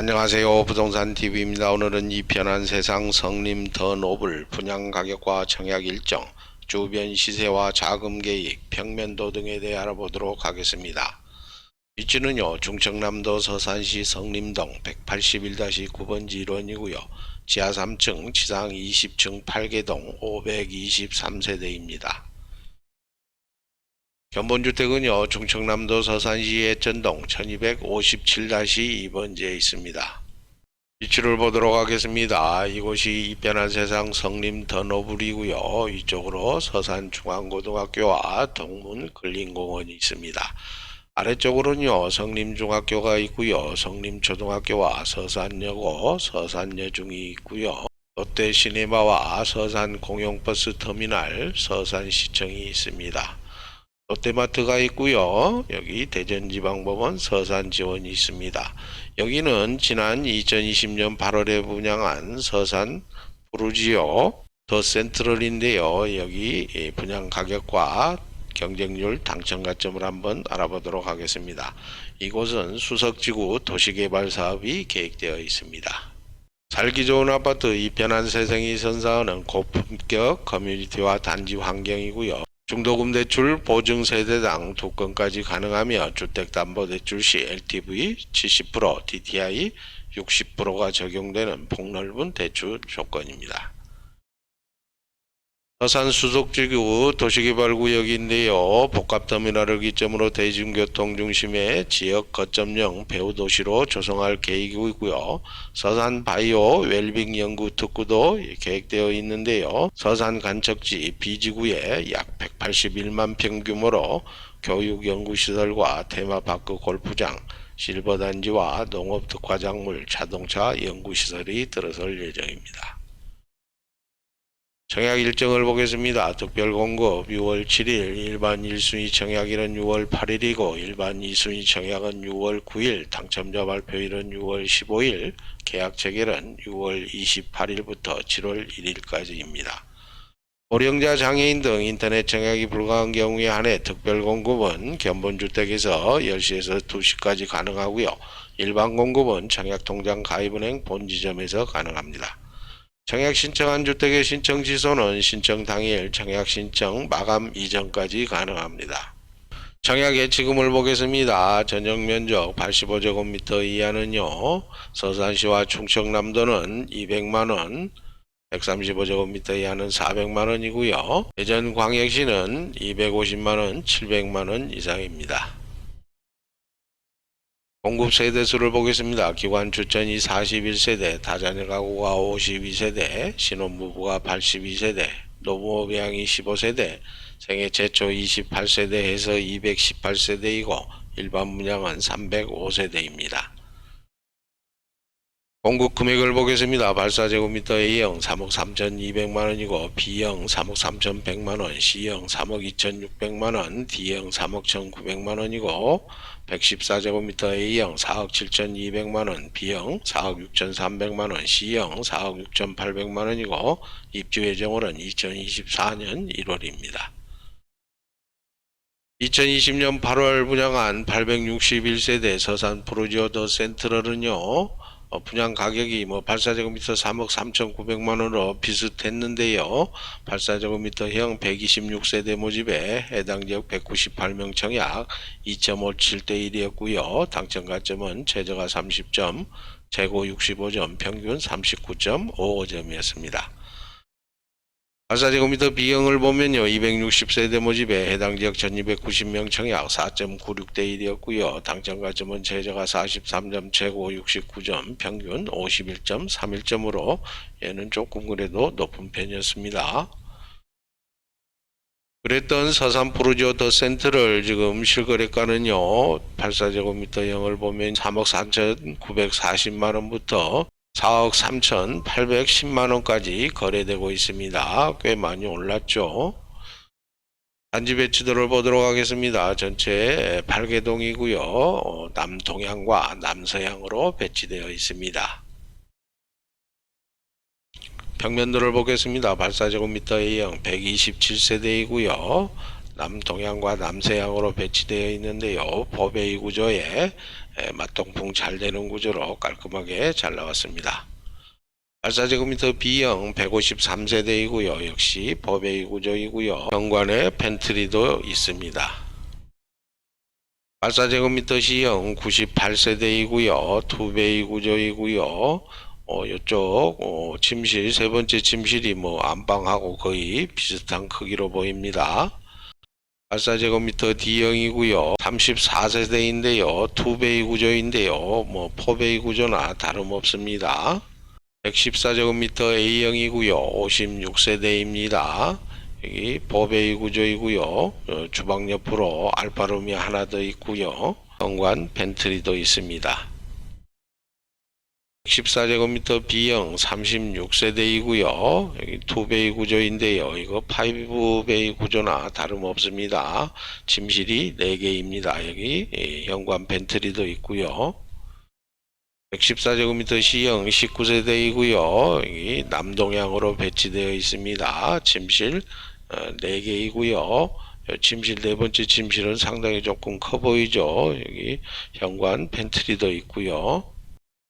안녕하세요. 부동산 TV입니다. 오늘은 이 편한 세상 성림 더 노블 분양 가격과 청약 일정, 주변 시세와 자금 계획, 평면도 등에 대해 알아보도록 하겠습니다. 위치는요, 중청남도 서산시 성림동 181-9번지 1원이고요. 지하 3층, 지상 20층 8개동 523세대입니다. 견본주택은요, 중청남도 서산시 예천동 1257-2번지에 있습니다. 위치를 보도록 하겠습니다. 이곳이 이편한 세상 성림 더노블이고요. 이쪽으로 서산중앙고등학교와 동문 근린공원이 있습니다. 아래쪽으로는요, 성림중학교가 있고요. 성림초등학교와 서산여고, 서산여중이 있고요. 롯데시네마와 서산공용버스 터미널, 서산시청이 있습니다. 롯데마트가 있고요. 여기 대전지방법원 서산지원이 있습니다. 여기는 지난 2020년 8월에 분양한 서산 부르지오 더 센트럴인데요. 여기 이 분양 가격과 경쟁률 당첨 가점을 한번 알아보도록 하겠습니다. 이곳은 수석지구 도시개발 사업이 계획되어 있습니다. 살기 좋은 아파트 이 편한 세상이 선사하는 고품격 커뮤니티와 단지 환경이고요. 중도금 대출 보증 세대당 두 건까지 가능하며 주택담보대출 시 LTV 70% DTI 60%가 적용되는 폭넓은 대출 조건입니다. 서산 수속지구 도시개발구역인데요. 복합터미널을 기점으로 대중교통 중심의 지역 거점형 배후도시로 조성할 계획이고요. 서산 바이오 웰빙 연구 특구도 계획되어 있는데요. 서산 간척지 B지구에 약 181만 평 규모로 교육 연구시설과 테마파크 골프장, 실버단지와 농업 특화작물 자동차 연구시설이 들어설 예정입니다. 청약 일정을 보겠습니다. 특별 공급 6월 7일, 일반 1순위 청약일은 6월 8일이고 일반 2순위 청약은 6월 9일, 당첨자 발표일은 6월 15일, 계약 체결은 6월 28일부터 7월 1일까지입니다. 고령자 장애인 등 인터넷 청약이 불가한 경우에 한해 특별 공급은 견본주택에서 10시에서 2시까지 가능하고요. 일반 공급은 청약통장 가입은행 본지점에서 가능합니다. 청약 신청한 주택의 신청 취소는 신청 당일 청약 신청 마감 이전까지 가능합니다. 청약 예치금을 보겠습니다. 전용 면적 85제곱미터 이하는요. 서산시와 충청남도는 200만원, 135제곱미터 이하는 400만원이고요. 대전 광역시는 250만원, 700만원 이상입니다. 공급 세대 수를 보겠습니다. 기관 추천이 41세대, 다자녀 가구가 52세대, 신혼부부가 82세대, 노부모병이 15세대, 생애 최초 28세대 해서 218세대이고 일반 분양은 305세대입니다. 공급 금액을 보겠습니다. 발사제곱미터 A형 3억 3,200만 원이고 B형 3억 3,100만 원, C형 3억 2,600만 원, D형 3억 1,900만 원이고 114제곱미터 A형 4억 7,200만 원, B형 4억 6,300만 원, C형 4억 6,800만 원이고 입주 예정월은 2024년 1월입니다. 2020년 8월 분양한 861세대 서산 프로지오 더 센트럴은요. 어, 분양 가격이 뭐 발사제곱미터 3억 3,900만 원으로 비슷했는데요. 발사제곱미터형 126세대 모집에 해당 지역 198명 청약 2.57대 1이었고요. 당첨 가점은 최저가 30점, 최고 65점, 평균 39.55점이었습니다. 발사제곱미터 B형을 보면요. 260세대 모집에 해당 지역 1290명 청약 4.96대 1이었고요. 당첨 가점은 최저가 43점, 최고 69점, 평균 51.31점으로 얘는 조금 그래도 높은 편이었습니다. 그랬던 서산 프로지오 더 센트를 지금 실거래가는요. 84제곱미터형을 보면 3억 4,940만 원부터 4억 3,810만 원까지 거래되고 있습니다. 꽤 많이 올랐죠. 단지 배치도를 보도록 하겠습니다. 전체 8개동이고요. 어, 남동향과 남서향으로 배치되어 있습니다. 평면도를 보겠습니다. 발사제곱미터 A형 127세대이고요. 남동향과 남서향으로 배치되어 있는데요. 법의 구조에 에, 맞동풍 잘 되는 구조로 깔끔하게 잘 나왔습니다. 발사제곱미터 B형 153세대이고요. 역시 법의 구조이고요. 현관에 펜트리도 있습니다. 발사제곱미터 C형 98세대이고요. 투베이 구조이고요. 어, 이쪽 어, 침실 세 번째 침실이 뭐 안방하고 거의 비슷한 크기로 보입니다. 발사제곱미터 D형이고요. 34세대인데요. 투베이 구조인데요. 뭐 포베이 구조나 다름없습니다. 114제곱미터 A형이고요. 56세대입니다. 여기 버베이 구조이고요. 어, 주방 옆으로 알파룸이 하나 더 있고요. 현관 펜트리도 있습니다. 14제곱미터 B형 36세대이고요. 여기 투베이 구조인데요. 이거 5베이 구조나 다름없습니다. 침실이 4개입니다. 여기 예, 현관 펜트리도 있고요. 114제곱미터 C형 19세대이고요. 여기 남동향으로 배치되어 있습니다. 침실 어, 4개이고요. 침실 네 번째 침실은 상당히 조금 커 보이죠. 여기 현관 펜트리도 있고요.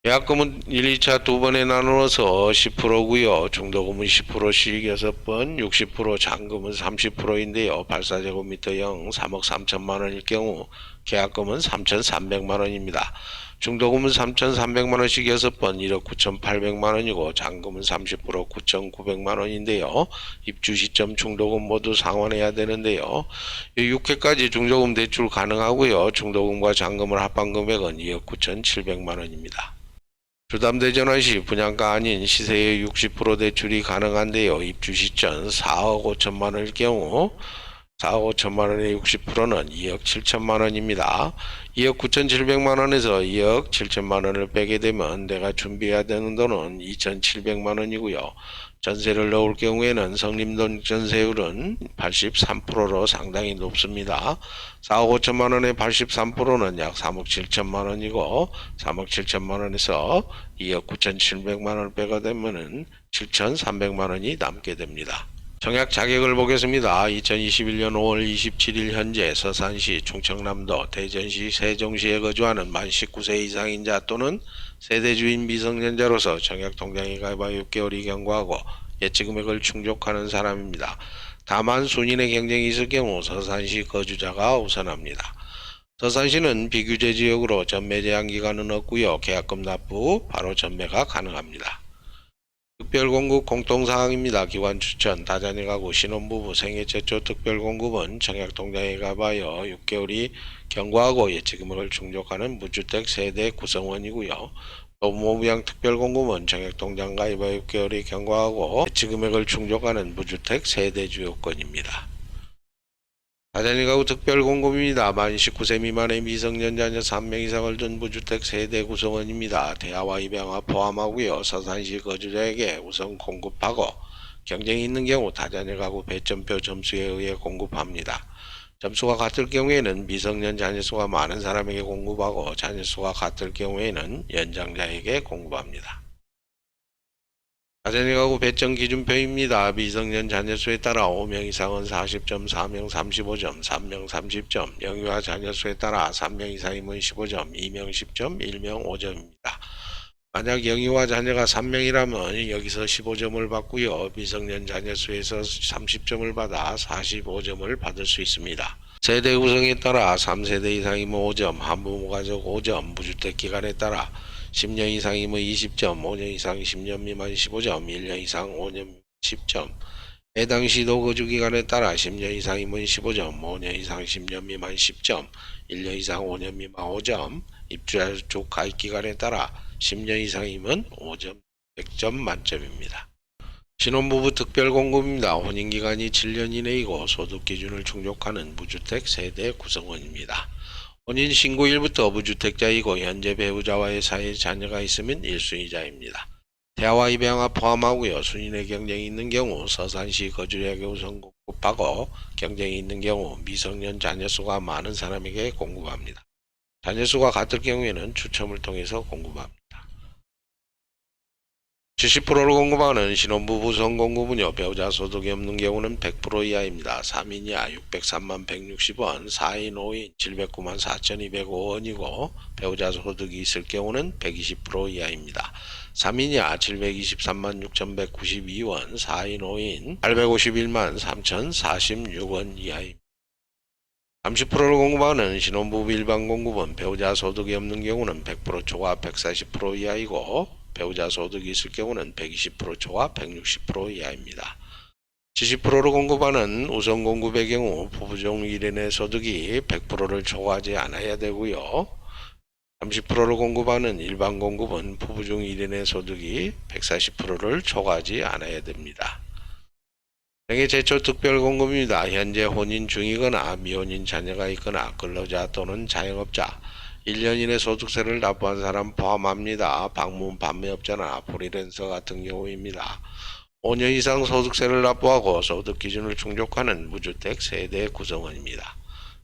계약금은 1, 2차 두 번에 나누어서 10%고요. 중도금은 10%씩 6번, 60% 잔금은 30%인데요. 발사제곱미터형 3억 3천만 원일 경우 계약금은 3,300만 원입니다. 중도금은 3,300만 원씩 6번 1억 9,800만 원이고 잔금은 30% 9,900만 원인데요. 입주 시점 중도금 모두 상환해야 되는데요. 6회까지 중도금 대출 가능하고요. 중도금과 잔금을 합한 금액은 2억 9,700만 원입니다. 주담대 전환 시 분양가 아닌 시세의 60% 대출이 가능한데요. 입주 시점 4억 5천만 원일 경우 4억 5천만 원의 60%는 2억 7천만 원입니다. 2억 9천7백만 원에서 2억 7천만 원을 빼게 되면 내가 준비해야 되는 돈은 2,700만 원이고요. 전세를 넣을 경우에는 성림동 전세율은 83%로 상당히 높습니다. 4억 5천만 원의 83%는 약 3억 7천만 원이고 3억 7천만 원에서 2억 9천 7백만 원을 빼가 되면은 7천 3백만 원이 남게 됩니다. 청약 자격을 보겠습니다. 2021년 5월 27일 현재 서산시, 충청남도, 대전시, 세종시에 거주하는 만 19세 이상인자 또는 세대주인 미성년자로서 청약 통장에 가입하여 6개월 이 경과하고 예치 금액을 충족하는 사람입니다. 다만 순인의 경쟁이 있을 경우 서산시 거주자가 우선합니다. 서산시는 비규제 지역으로 전매 제한 기간은 없고요. 계약금 납부 바로 전매가 가능합니다. 특별공급 공통사항입니다. 기관 추천, 다자녀 가구, 신혼부부, 생애 최초 특별공급은 청약통장에 가봐요. 6개월이 경과하고 예치금액을 충족하는 무주택 세대 구성원이고요. 노무부양 특별공급은 청약통장 가입하 6개월이 경과하고 예치금액을 충족하는 무주택 세대 주 요건입니다. 다자녀 가구 특별공급입니다. 만 19세 미만의 미성년 자 녀 3명 이상을 둔 무주택 세대 구성원입니다. 대하와 입양화 포함하고요. 서산시 거주자에게 우선 공급하고 경쟁이 있는 경우 다자녀 가구 배점표 점수에 의해 공급합니다. 점수가 같을 경우에는 미성년 자녀 수가 많은 사람에게 공급하고 자녀 수가 같을 경우에는 연장자에게 공급합니다. 자녀 가구 배점 기준표입니다. 미성년 자녀 수에 따라 5명 이상은 40점, 4명 35점, 3명 30점, 영유아 자녀 수에 따라 3명 이상이면 15점, 2명 10점, 1명 5점입니다. 만약 영유아 자녀가 3명이라면 여기서 15점을 받고요. 미성년 자녀 수에서 30점을 받아 45점을 받을 수 있습니다. 세대 구성에 따라 3세대 이상이면 5점, 한부모 가족 5점, 무주택 기간에 따라 10년 이상이면 20점, 5년 이상 10년 미만 15점, 1년 이상 5년 10점. 해당 시도 거주 기간에 따라 10년 이상이면 15점, 5년 이상 10년 미만 10점, 1년 이상 5년 미만 5점. 입주자 쪽 가입 기간에 따라 10년 이상이면 5점, 100점 만점입니다. 신혼부부 특별공급입니다. 혼인기간이 7년 이내이고 소득 기준을 충족하는 무주택 세대 구성원입니다. 혼인 신고 일부터 무주택자이고 현재 배우자와의 사이에 자녀가 있으면 1순위자입니다. 대화와 입양화 포함하고요. 순인의 경쟁이 있는 경우 서산시 거주자에게 우선 공급하고 경쟁이 있는 경우 미성년 자녀 수가 많은 사람에게 공급합니다. 자녀 수가 같을 경우에는 추첨을 통해서 공급합니다. 70%를 공급하는 신혼부부 성공급은요 배우자 소득이 없는 경우는 100% 이하입니다. 3인 이하 603만 160원, 4인 5인 709만 4,205원이고 배우자 소득이 있을 경우는 120% 이하입니다. 3인 이하 723만 6,192원, 4인 5인 851만 3,046원 이하입니다. 30%를 공급하는 신혼부부 일반 공급은 배우자 소득이 없는 경우는 100% 초과 140% 이하이고 배우자 소득이 있을 경우는 120% 초과 160% 이하입니다. 70%를 공급하는 우선 공급의 경우 부부종 1인의 소득이 100%를 초과하지 않아야 되고요. 30%를 공급하는 일반 공급은 부부중 1인의 소득이 140%를 초과하지 않아야 됩니다. 생애 최초 특별 공급입니다. 현재 혼인 중이거나 미혼인 자녀가 있거나 근로자 또는 자영업자 1년 이내 소득세를 납부한 사람 포함합니다. 방문 판매업자나 프리랜서 같은 경우입니다. 5년 이상 소득세를 납부하고 소득 기준을 충족하는 무주택 세대 구성원입니다.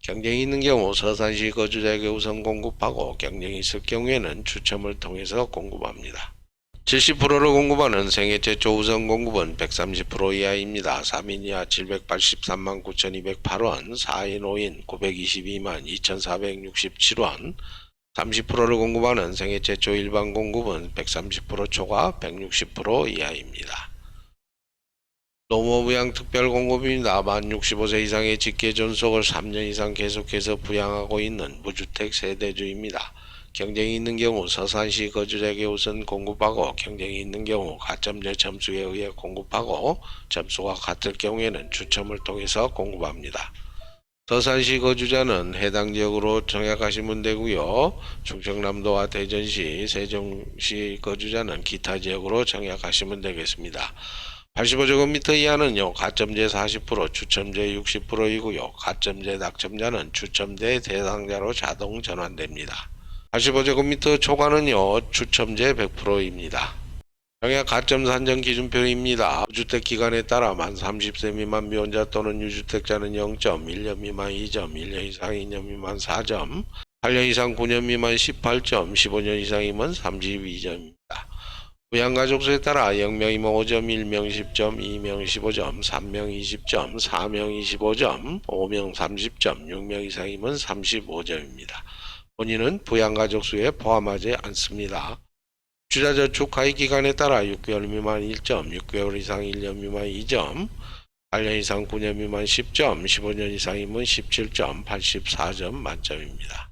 경쟁이 있는 경우 서산시 거주자에게 우선 공급하고 경쟁이 있을 경우에는 추첨을 통해서 공급합니다. 70%를 공급하는 생애 최초 우선 공급은 130% 이하입니다. 3인 이하 783만 9,208원, 4인 5인 922만 2,467원, 30%를 공급하는 생애 최초 일반 공급은 130% 초과 160% 이하입니다. 노무부양 특별 공급입니다. 만 65세 이상의 직계 존속을 3년 이상 계속해서 부양하고 있는 무주택 세대주입니다. 경쟁이 있는 경우 서산시 거주자에게 우선 공급하고 경쟁이 있는 경우 가점제 점수에 의해 공급하고 점수가 같을 경우에는 추첨을 통해서 공급합니다. 서산시 거주자는 해당 지역으로 정약하시면 되고요. 충청남도와 대전시, 세종시 거주자는 기타 지역으로 정약하시면 되겠습니다. 85제곱미터 이하는요, 가점제 40%, 추첨제 60%이고요. 가점제 낙첨자는 추첨제 대상자로 자동 전환됩니다. 85제곱미터 초과는요, 추첨제 100%입니다. 정약 가점 산정 기준표입니다. 주택 기간에 따라 만 30세 미만 미혼자 또는 유주택자는 0점, 1년 미만 2점, 1년 이상 2년 미만 4점, 8년 이상 9년 미만 18점, 15년 이상이면 32점입니다. 부양가족 수에 따라 0명이면 5점, 1명 10점, 2명 15점, 3명 20점, 4명 25점, 5명 30점, 6명 이상이면 35점입니다. 본인은 부양가족 수에 포함하지 않습니다. 주자저축 가입 기간에 따라 6개월 미만 1점, 6개월 이상 1년 미만 2점, 8년 이상 9년 미만 10점, 15년 이상이면 17점, 84점 만점입니다.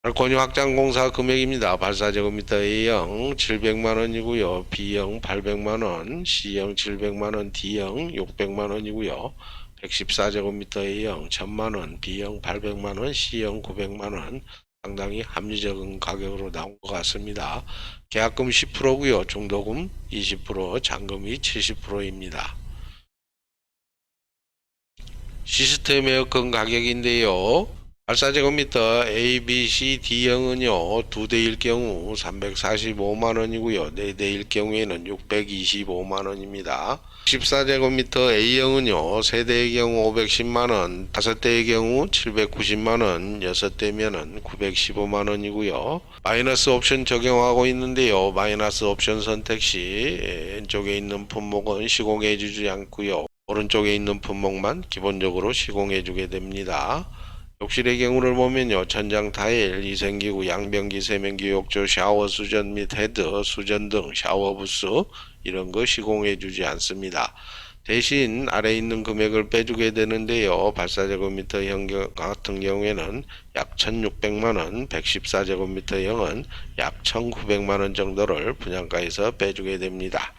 발코니 확장 공사 금액입니다. 발사제곱미터 A형 700만 원이고요. B형 800만 원, C형 700만 원, D형 600만 원이고요. 114제곱미터 A형 1000만 원, B형 800만 원, C형 900만 원. 상당히 합리적인 가격으로 나온 것 같습니다. 계약금 10%고요. 중도금 20%, 잔금이 70%입니다. 시스템 에어컨 가격인데요. 84제곱미터 A, B, C, D형은요, 두 대일 경우 345만원이고요. 네 대일 경우에는 625만원입니다. 14제곱미터 A형은요, 세 대의 경우 510만원, 다섯 대의 경우 790만원, 여섯 대면은 915만원이고요. 마이너스 옵션 적용하고 있는데요. 마이너스 옵션 선택 시 왼쪽에 있는 품목은 시공해 주지 않고요. 오른쪽에 있는 품목만 기본적으로 시공해 주게 됩니다. 욕실의 경우를 보면요. 천장 타일, 이생기구, 양변기, 세면기, 욕조, 샤워 수전 및 헤드, 수전 등 샤워 부스 이런 거 시공해 주지 않습니다. 대신 아래 있는 금액을 빼주게 되는데요. 발사제곱미터 형 같은 경우에는 약 1600만원, 114제곱미터형은 약 1900만원 정도를 분양가에서 빼주게 됩니다.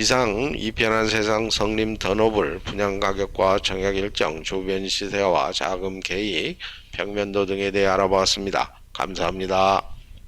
이상 이 편한 세상 성림 더노블 분양 가격과 청약 일정, 주변 시세와 자금 계획, 평면도 등에 대해 알아보았습니다. 감사합니다.